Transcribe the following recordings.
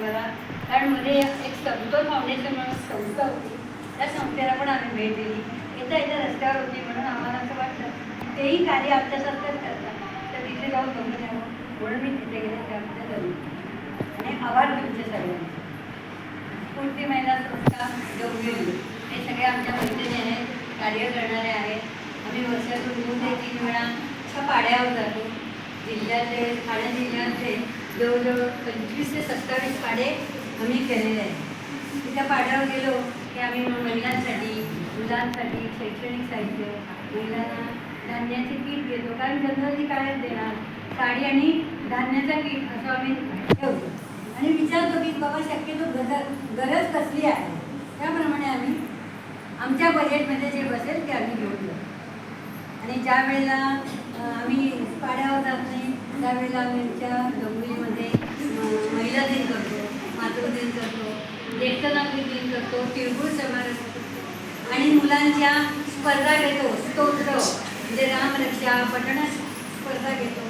मला कारण मध्ये एक समतोल फाउंडेशन म्हणून संस्था होती. त्या संस्थेला पण आम्ही भेट दिली. येता येता रस्त्यावर होती म्हणून आम्हाला असं वाटलं. तेही कार्य आमच्यासारखंच करतात. तर तिथे जाऊन बघून द्यावं म्हणून मी तिथे गेले. त्यामध्ये झाली आणि आभार तुमचे सगळ्यांचे. स्फूर्ती महिला संस्था म्हणजे डोंबिवली हे सगळे आमच्या मैत्रिणी आहेत. कार्य करणारे आहेत. आम्ही वर्षातून दोन ते तीन वेळा अशा पाड्यावर जातो. जिल्ह्यातले ठाणे जिल्ह्यातले. जवळजवळ पंचवीस ते सत्तावीस पाडे आम्ही केलेले आहेत. तिथं पाड्यावर गेलो की आम्ही महिलांसाठी मुलांसाठी शैक्षणिक साहित्य महिलांना धान्याचे पीठ घेतो. कारण जनरली काय देणार साडी आणि धान्याचं पीठ असं आम्ही ठेवतो. आणि विचारतो की बाबा शक्यतो गरज गरज कसली आहे? त्याप्रमाणे आम्ही आमच्या बजेटमध्ये जे बसेल ते आम्ही घेऊन आणि ज्या वेळेला आम्ही त्यावेळेला आम्ही आमच्या डोंबिवलीमध्ये महिला दिन करतो मातृ दिन करतो ज्येष्ठ दिन करतो तिळगुळ समारंभ करतो. आणि मुलांच्या स्पर्धा घेतो स्तोत्र म्हणजे रामरक्षा पठणा स्पर्धा घेतो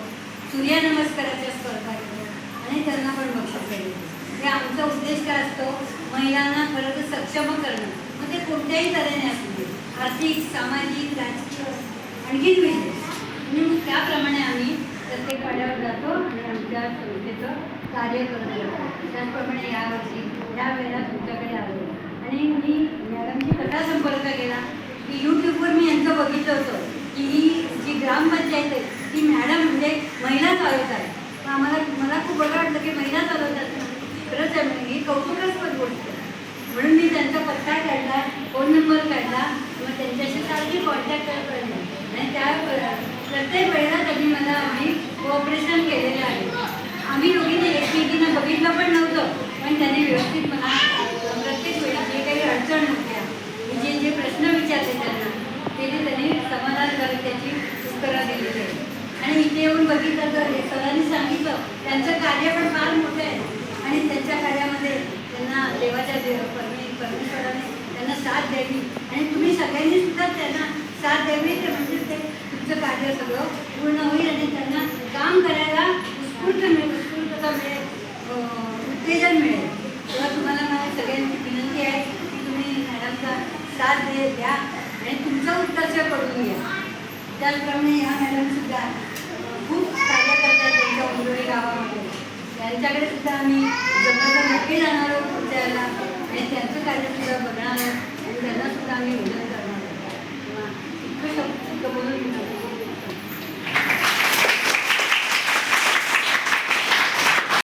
सूर्यनमस्काराच्या स्पर्धा घेतो आणि त्यांना पण बक्षीस देतो. हे आमचा उद्देश काय असतो महिलांना खरं तर सक्षम करणं. मग ते कोणत्याही तऱ्हेने असू दे आर्थिक सामाजिक राजकीय आणखीन विशेष. आणि मग त्याप्रमाणे आम्ही प्रत्येक पाड्यावर जातो आणि आमच्या संस्थेचं कार्य करत. जातो त्याचप्रमाणे यावर्षी या वेळेला तुमच्याकडे आलो. आणि मी मॅडमशी कसा संपर्क केला? की यूट्यूबवर मी यांचं बघितलं होतं की ही जी ग्रामपंचायत आहे ती मॅडम म्हणजे महिला चालवत आहे. मग आम्हाला मला खूप बरं वाटलं की महिला चालवतात खरंच आहे म्हणजे ही कौतुकास्पद गोष्ट आहे. म्हणून मी त्यांचा पत्ता काढला फोन नंबर काढला मग त्यांच्याशी सारखी कॉन्टॅक्ट करत आणि त्या प्रत्येक वेळेला त्यांनी मला आम्ही कोऑपरेशन केलेलं आहे. आम्ही दोघींनी एकमेकीनं बघितलं पण नव्हतं पण त्यांनी व्यवस्थित मला प्रत्येक वेळी जे काही अडचण होत्या मी जे जे प्रश्न विचारले त्यांना ते ते त्यांनी करत त्याची उत्तरं दिलेली आहे आणि इथे येऊन बघितलं तर हे सरांनी सांगितलं त्यांचं कार्य पण फार मोठं आहे. आणि त्यांच्या कार्यामध्ये त्यांना देवाच्या देव परमे परमेश्वराने त्यांना साथ द्यावी. आणि तुम्ही सगळ्यांनी सुद्धा त्यांना साथ द्यावी ते म्हणजे ते तुमचं कार्य सगळं. पूर्ण होईल आणि त्यांना काम करायला उत्स्फूर्त मिळेल उत्स्फूर्तता मिळेल उत्तेजन मिळेल. तेव्हा तुम्हाला माझ्या सगळ्यांची विनंती आहे की तुम्ही मॅडमचा साथ दे द्या आणि तुमचं उत्कर्ष करून घ्या. त्याचप्रमाणे ह्या मॅडमसुद्धा खूप कार्य करतात त्यांच्या उंबरोळी गावामध्ये. त्यांच्याकडे सुद्धा आम्ही जमलं नक्की जाणार आहोत पुढच्या याला आणि त्यांचं कार्य सुद्धा बघणार आहोत आणि त्यांना सुद्धा आम्ही मदत करणार आहोत. तेव्हा इतकं शब्द बोलून